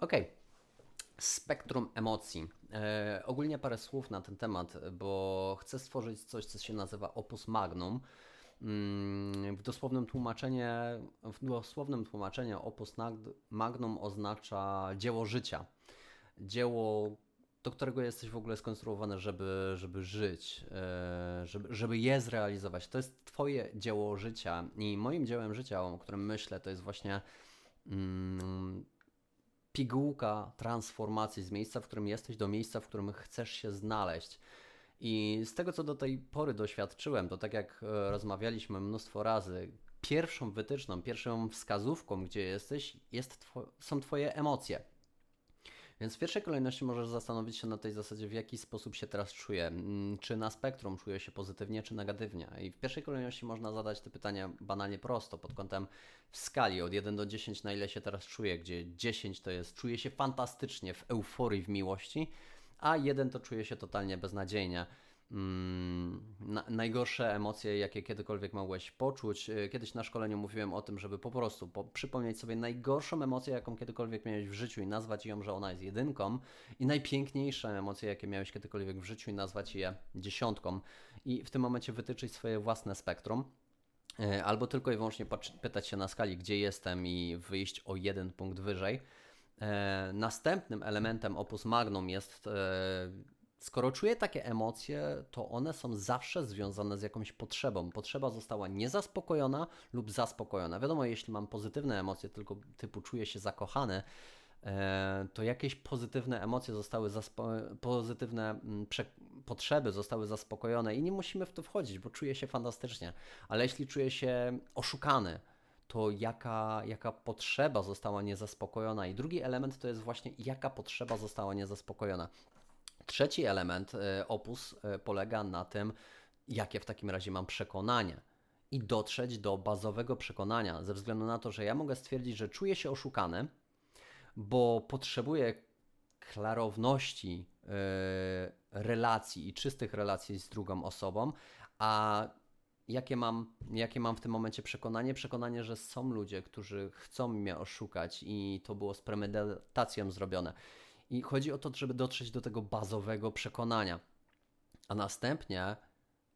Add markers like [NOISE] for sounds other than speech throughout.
Okej. Spektrum emocji. E, ogólnie parę słów na ten temat, bo chcę stworzyć coś, co się nazywa opus magnum. Mm, W dosłownym tłumaczenie, w dosłownym tłumaczeniu opus magnum oznacza dzieło życia. Dzieło, do którego jesteś w ogóle skonstruowany, żeby, żeby żyć, e, żeby, żeby je zrealizować. To jest Twoje dzieło życia i moim dziełem życia, o którym myślę, to jest właśnie mm, pigułka transformacji z miejsca, w którym jesteś, do miejsca, w którym chcesz się znaleźć. I z tego, co do tej pory doświadczyłem, to tak jak e, rozmawialiśmy mnóstwo razy, pierwszą wytyczną, pierwszą wskazówką, gdzie jesteś, jest są Twoje emocje. Więc w pierwszej kolejności możesz zastanowić się na tej zasadzie, w jaki sposób się teraz czuję. Mm, Czy na spektrum czuję się pozytywnie, czy negatywnie. I w pierwszej kolejności można zadać te pytania banalnie prosto, pod kątem w skali od 1 do 10, na ile się teraz czuję, gdzie 10 to jest czuję się fantastycznie, w euforii, w miłości, a 1 to czuję się totalnie beznadziejnie. Mm, na, najgorsze emocje, jakie kiedykolwiek mogłeś poczuć. Y, Kiedyś na szkoleniu mówiłem o tym, żeby po prostu po, przypomnieć sobie najgorszą emocję, jaką kiedykolwiek miałeś w życiu i nazwać ją, że ona jest jedynką, i najpiękniejsze emocje, jakie miałeś kiedykolwiek w życiu i nazwać je dziesiątką. I w tym momencie wytyczyć swoje własne spektrum. E, Albo tylko i wyłącznie pytać się na skali, gdzie jestem i wyjść o jeden punkt wyżej. E, następnym elementem opus magnum jest, e, skoro czuję takie emocje, to one są zawsze związane z jakąś potrzebą. Potrzeba została niezaspokojona lub zaspokojona. Wiadomo, jeśli mam pozytywne emocje, tylko typu czuję się zakochany, e, to jakieś pozytywne emocje zostały pozytywne mm, potrzeby zostały zaspokojone i nie musimy w to wchodzić, bo czuję się fantastycznie. Ale jeśli czuję się oszukany, to jaka, jaka potrzeba została niezaspokojona. I drugi element to jest właśnie jaka potrzeba została niezaspokojona. Trzeci element e, opus e, polega na tym, jakie w takim razie mam przekonanie. I dotrzeć do bazowego przekonania, ze względu na to, że ja mogę stwierdzić, że czuję się oszukany, bo potrzebuję klarowności e, relacji i czystych relacji z drugą osobą, a jakie mam, jakie mam w tym momencie przekonanie? Przekonanie, że są ludzie, którzy chcą mnie oszukać i to było z premedytacją zrobione. I chodzi o to, żeby dotrzeć do tego bazowego przekonania, a następnie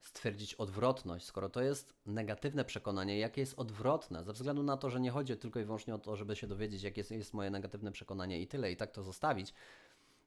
stwierdzić odwrotność. Skoro to jest negatywne przekonanie, jakie jest odwrotne, ze względu na to, że nie chodzi tylko i wyłącznie o to, żeby się dowiedzieć, jakie jest, jest moje negatywne przekonanie i tyle, i tak to zostawić,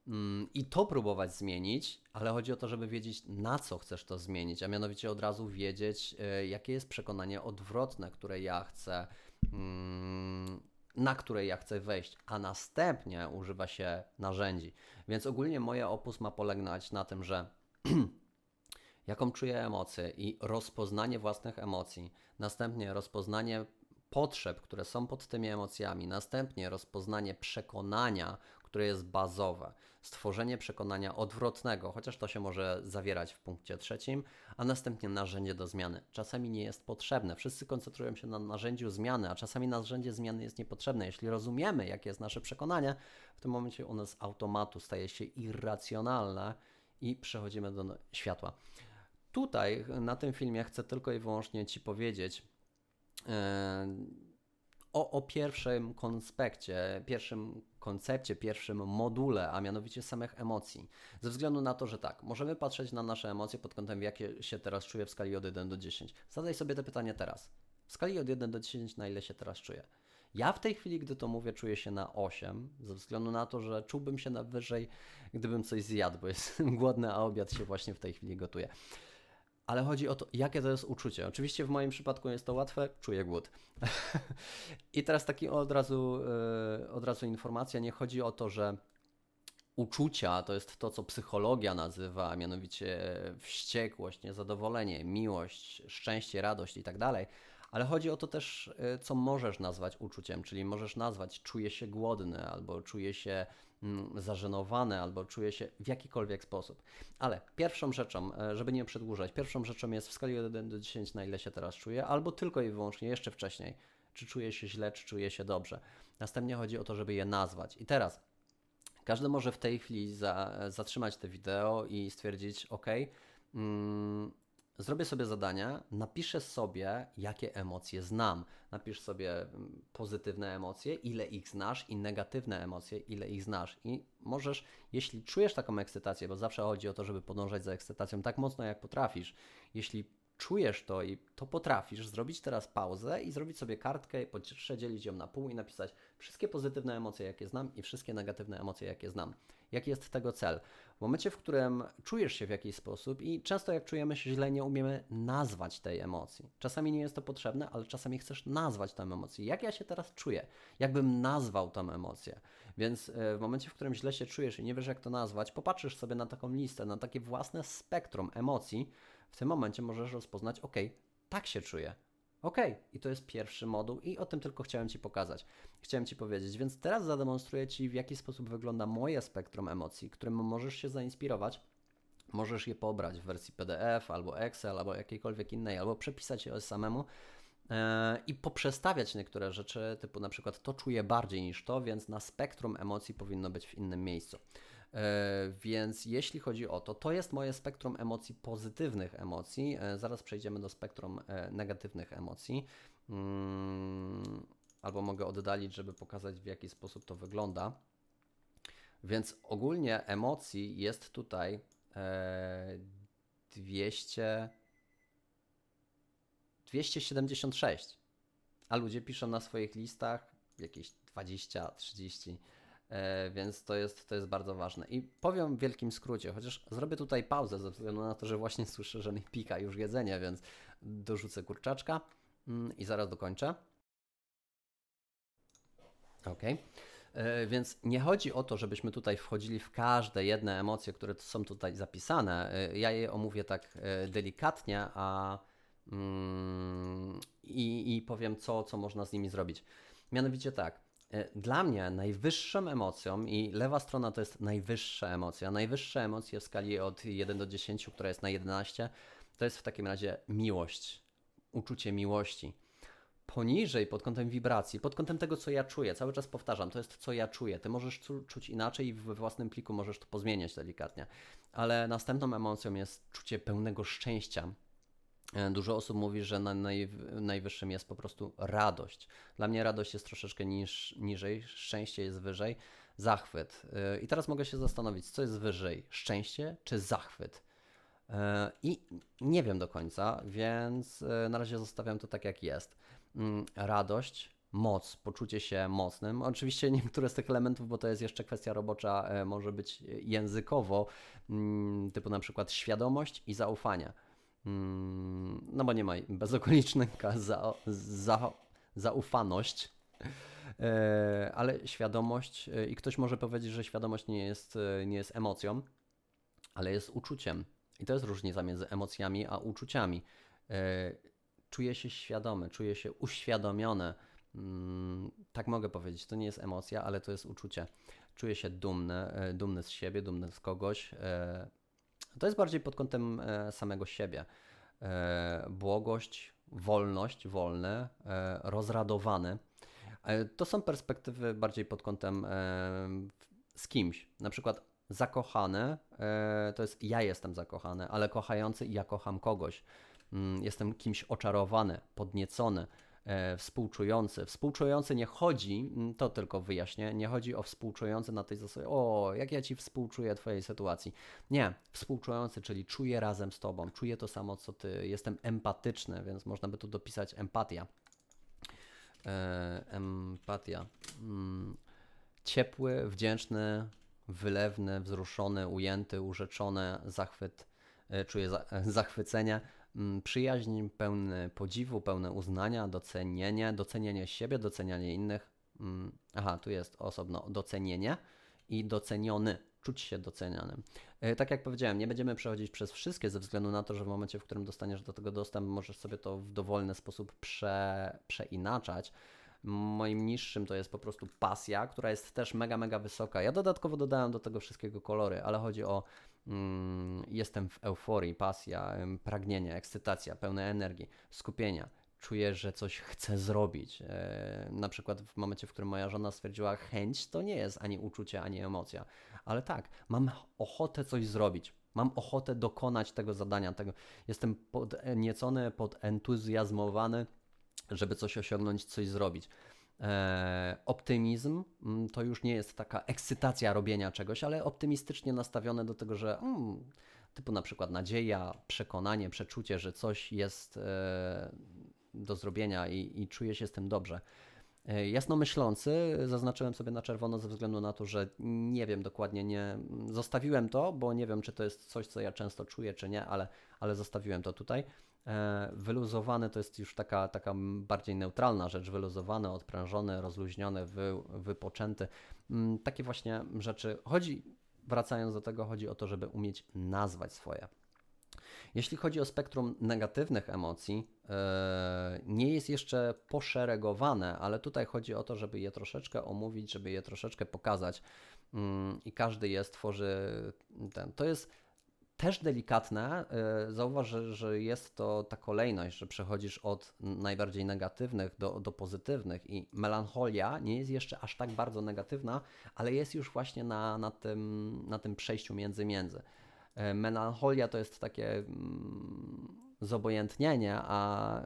mm, i to próbować zmienić, ale chodzi o to, żeby wiedzieć, na co chcesz to zmienić, a mianowicie od razu wiedzieć, y, jakie jest przekonanie odwrotne, które ja chcę, mm, na które ja chcę wejść, a następnie używa się narzędzi. Więc ogólnie moje opus ma polegać na tym, że [CLEARS THROAT] jaką czuję emocję i rozpoznanie własnych emocji, następnie rozpoznanie potrzeb, które są pod tymi emocjami, następnie rozpoznanie przekonania, które jest bazowe, stworzenie przekonania odwrotnego, chociaż to się może zawierać w punkcie trzecim, a następnie narzędzie do zmiany. Czasami nie jest potrzebne. Wszyscy koncentrują się na narzędziu zmiany, a czasami narzędzie zmiany jest niepotrzebne. Jeśli rozumiemy, jakie jest nasze przekonanie, w tym momencie ono z automatu staje się irracjonalne i przechodzimy do no- światła. Tutaj na tym filmie chcę tylko i wyłącznie Ci powiedzieć e, o, o pierwszym konspekcie, pierwszym koncepcie, pierwszym module, a mianowicie samych emocji. Ze względu na to, że tak, możemy patrzeć na nasze emocje pod kątem, jakie się teraz czuję w skali od 1 do 10. Zadaj sobie to pytanie teraz. W skali od 1 do 10, na ile się teraz czuję? Ja w tej chwili, gdy to mówię, czuję się na 8, ze względu na to, że czułbym się na wyżej, gdybym coś zjadł, bo jestem [LAUGHS] głodny, a obiad się właśnie w tej chwili gotuje. Ale chodzi o to, jakie to jest uczucie. Oczywiście w moim przypadku jest to łatwe, czuję głód. [LAUGHS] I teraz taki od razu, e, od razu informacja, nie chodzi o to, że uczucia to jest to, co psychologia nazywa, a mianowicie wściekłość, niezadowolenie, miłość, szczęście, radość i tak dalej. Ale chodzi o to też, y, co możesz nazwać uczuciem, czyli możesz nazwać czuję się głodny, albo czuję się mm, zażenowany, albo czuję się w jakikolwiek sposób. Ale pierwszą rzeczą, e, żeby nie przedłużać, pierwszą rzeczą jest w skali od 1 do 10, na ile się teraz czuję, albo tylko i wyłącznie jeszcze wcześniej, czy czuję się źle, czy czuję się dobrze. Następnie chodzi o to, żeby je nazwać. I teraz każdy może w tej chwili za, zatrzymać te wideo i stwierdzić, ok, mm, zrobię sobie zadanie, napiszę sobie, jakie emocje znam. Napisz sobie mm, pozytywne emocje, ile ich znasz, i negatywne emocje, ile ich znasz. I możesz, jeśli czujesz taką ekscytację, bo zawsze chodzi o to, żeby podążać za ekscytacją tak mocno, jak potrafisz, jeśli czujesz to i to potrafisz, zrobić teraz pauzę i zrobić sobie kartkę, podzielić ją na pół i napisać wszystkie pozytywne emocje, jakie znam i wszystkie negatywne emocje, jakie znam. Jaki jest tego cel? W momencie, w którym czujesz się w jakiś sposób i często jak czujemy się źle, nie umiemy nazwać tej emocji. Czasami nie jest to potrzebne, ale czasami chcesz nazwać tę emocję. Jak ja się teraz czuję? Jakbym nazwał tę emocję? Więc e, w momencie, w którym źle się czujesz i nie wiesz, jak to nazwać, popatrzysz sobie na taką listę, na takie własne spektrum emocji, w tym momencie możesz rozpoznać, ok, tak się czuję. Ok, i to jest pierwszy moduł, i o tym tylko chciałem Ci pokazać. Chciałem Ci powiedzieć, więc teraz zademonstruję Ci, w jaki sposób wygląda moje spektrum emocji, którym możesz się zainspirować. Możesz je pobrać w wersji PDF, albo Excel, albo jakiejkolwiek innej, albo przepisać je samemu e, i poprzestawiać niektóre rzeczy, typu na przykład to czuję bardziej niż to, więc na spektrum emocji powinno być w innym miejscu. E, więc jeśli chodzi o to, to jest moje spektrum emocji, pozytywnych emocji. E, zaraz przejdziemy do spektrum e, negatywnych emocji. Mm, albo mogę oddalić, żeby pokazać, w jaki sposób to wygląda. Więc ogólnie emocji jest tutaj 200, 276, a ludzie piszą na swoich listach jakieś 20, 30. E, więc to jest, to jest bardzo ważne. I powiem w wielkim skrócie, chociaż zrobię tutaj pauzę ze względu na to, że właśnie słyszę, że mi pika już jedzenie, więc dorzucę kurczaczka mm, i zaraz dokończę. Ok. E, więc nie chodzi o to, żebyśmy tutaj wchodzili w każde jedne emocje, które są tutaj zapisane. E, ja je omówię tak delikatnie, a mm, i, i powiem, co, co można z nimi zrobić. Mianowicie tak, dla mnie najwyższą emocją i lewa strona to jest najwyższa emocja. Najwyższa emocja w skali od 1 do 10, która jest na 11, to jest w takim razie miłość, uczucie miłości. Poniżej pod kątem wibracji, pod kątem tego, co ja czuję, cały czas powtarzam, to jest co ja czuję. Ty możesz czuć inaczej i we własnym pliku możesz to pozmieniać delikatnie. Ale następną emocją jest czucie pełnego szczęścia, E, dużo osób mówi, że na naj, najwyższym jest po prostu radość. Dla mnie radość jest troszeczkę niż, niżej, szczęście jest wyżej, zachwyt. E, I teraz mogę się zastanowić, co jest wyżej, szczęście czy zachwyt? E, I nie wiem do końca, więc na razie zostawiam to tak, jak jest. Mm, radość, moc, poczucie się mocnym. Oczywiście [LAUGHS] niektóre z tych elementów, bo to jest jeszcze kwestia robocza, może być językowo, mm, typu na przykład świadomość i zaufanie. Mm, no bo nie ma bezokolicznika [LAUGHS] za, za, zaufaność, e, ale świadomość, e, i ktoś może powiedzieć, że świadomość nie jest, e, nie jest emocją, ale jest uczuciem. I to jest różnica między emocjami a uczuciami. Czuję się świadomy, czuję się uświadomiony. Mm, tak mogę powiedzieć, to nie jest emocja, ale to jest uczucie. Czuję się dumny, dumny z siebie, dumny z kogoś to jest bardziej pod kątem e, samego siebie. E, błogość, wolność, wolny, e, rozradowany. To są perspektywy bardziej pod kątem z kimś. Na przykład zakochany to jest ja jestem zakochany, ale kochający ja kocham kogoś. Mm, jestem kimś oczarowany, podniecony współczujący. Współczujący nie chodzi, mm, to tylko wyjaśnię, nie chodzi o współczujący na tej zasadzie, o, jak ja ci współczuję twojej sytuacji. Nie, współczujący, czyli czuję razem z tobą, czuję to samo co ty, jestem empatyczny, więc można by tu dopisać empatia. E, empatia. Mm, ciepły, wdzięczny, wylewny, wzruszony, ujęty, urzeczony, zachwyt, e, czuję za, [LAUGHS] zachwycenie, przyjaźń, pełny podziwu, pełne uznania, docenienie, docenienie siebie, docenianie innych. Mm, aha, tu jest osobno docenienie i doceniony, czuć się docenianym. E, tak jak powiedziałem, nie będziemy przechodzić przez wszystkie ze względu na to, że w momencie, w którym dostaniesz do tego dostęp, możesz sobie to w dowolny sposób prze, przeinaczać. Moim niższym to jest po prostu pasja, która jest też mega, mega wysoka. Ja dodatkowo dodałem do tego wszystkiego kolory, ale chodzi o mm, jestem w euforii, pasja, pragnienie, ekscytacja, pełne energii, skupienia. Czuję, że coś chcę zrobić. E, na przykład w momencie, w którym moja żona stwierdziła chęć, to nie jest ani uczucie, ani emocja, ale tak, mam ochotę coś zrobić Mam ochotę dokonać tego zadania, tego. Jestem podniecony, podentuzjazmowany, żeby coś osiągnąć, coś zrobić. E, optymizm mm, to już nie jest taka ekscytacja robienia czegoś, ale optymistycznie nastawione do tego, że mm, typu na przykład nadzieja, przekonanie, przeczucie, że coś jest e, do zrobienia i, i czuję się z tym dobrze. E, jasnomyślący zaznaczyłem sobie na czerwono ze względu na to, że nie wiem dokładnie, nie zostawiłem to, bo nie wiem, czy to jest coś, co ja często czuję, czy nie, ale, ale zostawiłem to tutaj. E, wyluzowany to jest już taka, taka bardziej neutralna rzecz, wyluzowany, odprężony, rozluźniony, wy, wypoczęty. Mm, takie właśnie rzeczy. Chodzi, wracając do tego, chodzi o to, żeby umieć nazwać swoje. Jeśli chodzi o spektrum negatywnych emocji, e, nie jest jeszcze poszeregowane, ale tutaj chodzi o to, żeby je troszeczkę omówić, żeby je troszeczkę pokazać. Mm, I każdy je stworzy ten. To jest też delikatne. E, zauważ, że, jest to ta kolejność, że przechodzisz od najbardziej negatywnych do, do pozytywnych i melancholia nie jest jeszcze aż tak bardzo negatywna, ale jest już właśnie na, na, tym, na tym przejściu między między. E, melancholia to jest takie mm, zobojętnienie, a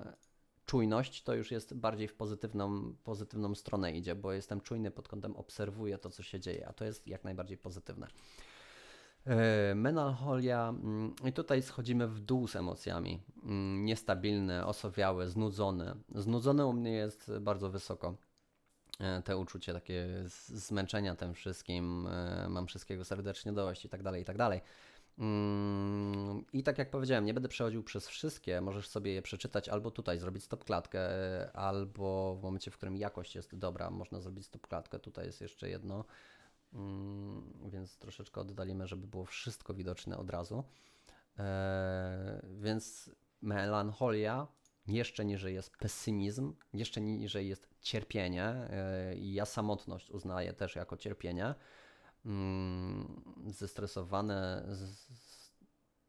czujność to już jest bardziej w pozytywną, pozytywną stronę idzie, bo jestem czujny pod kątem obserwuję to, co się dzieje, a to jest jak najbardziej pozytywne. E, melancholia, mm, i tutaj schodzimy w dół z emocjami. Mm, niestabilny, osowiały, znudzony. Znudzony u mnie jest bardzo wysoko. E, te uczucie takie zmęczenia tym wszystkim, mam wszystkiego serdecznie dość i tak dalej, i tak dalej. Mm, I tak jak powiedziałem, nie będę przechodził przez wszystkie, możesz sobie je przeczytać albo tutaj zrobić stop klatkę, albo w momencie, w którym jakość jest dobra, można zrobić stop klatkę. Tutaj jest jeszcze jedno, więc troszeczkę oddalimy, żeby było wszystko widoczne od razu. E, więc melancholia, jeszcze niżej jest pesymizm, jeszcze niżej jest cierpienie. E, I ja samotność uznaję też jako cierpienie. Mm, zestresowane,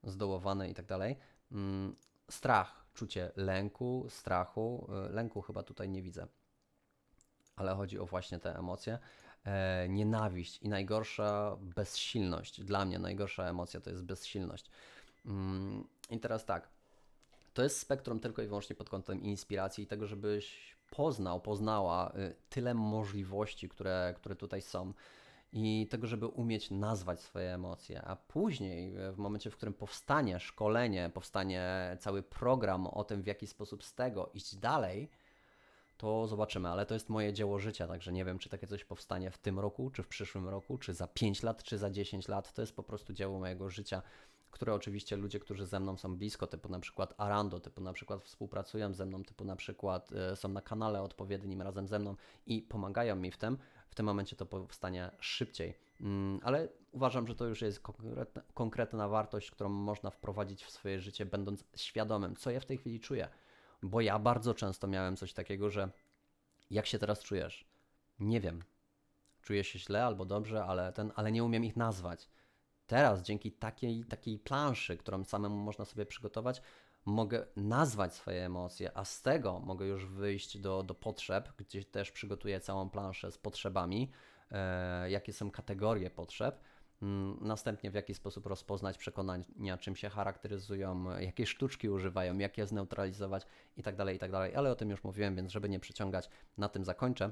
zdołowane i tak dalej. Mm, strach, czucie lęku, strachu. E, lęku chyba tutaj nie widzę, ale chodzi o właśnie te emocje. E, nienawiść i najgorsza bezsilność. Dla mnie najgorsza emocja to jest bezsilność. Mm, I teraz tak, to jest spektrum tylko i wyłącznie pod kątem inspiracji i tego, żebyś poznał, poznała y, tyle możliwości, które, które tutaj są i tego, żeby umieć nazwać swoje emocje, a później, w momencie, w którym powstanie szkolenie, powstanie cały program o tym, w jaki sposób z tego iść dalej, to zobaczymy, ale to jest moje dzieło życia, także nie wiem, czy takie coś powstanie w tym roku, czy w przyszłym roku, czy za 5 lat, czy za 10 lat. To jest po prostu dzieło mojego życia, które oczywiście ludzie, którzy ze mną są blisko, typu na przykład Arando, typu na przykład współpracują ze mną, typu na przykład y, są na kanale odpowiednim razem ze mną i pomagają mi w tym, w tym momencie to powstanie szybciej. Mm, ale uważam, że to już jest konkretna, konkretna wartość, którą można wprowadzić w swoje życie, będąc świadomym, co ja w tej chwili czuję. Bo ja bardzo często miałem coś takiego, że jak się teraz czujesz? Nie wiem. Czuję się źle albo dobrze, ale, ten, ale nie umiem ich nazwać. Teraz dzięki takiej, takiej planszy, którą samemu można sobie przygotować, mogę nazwać swoje emocje, a z tego mogę już wyjść do, do potrzeb, gdzie też przygotuję całą planszę z potrzebami, e, jakie są kategorie potrzeb. Mm, następnie w jaki sposób rozpoznać przekonania, czym się charakteryzują, jakie sztuczki używają, jak je zneutralizować itd., tak itd. Tak Ale o tym już mówiłem, więc żeby nie przyciągać, na tym zakończę,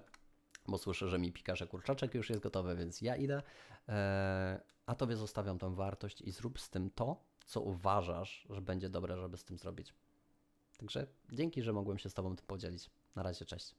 bo słyszę, że mi pika, że kurczaczek już jest gotowy, więc ja idę. E, a Tobie zostawiam tą wartość i zrób z tym to, co uważasz, że będzie dobre, żeby z tym zrobić. Także dzięki, że mogłem się z Tobą tym podzielić. Na razie, cześć.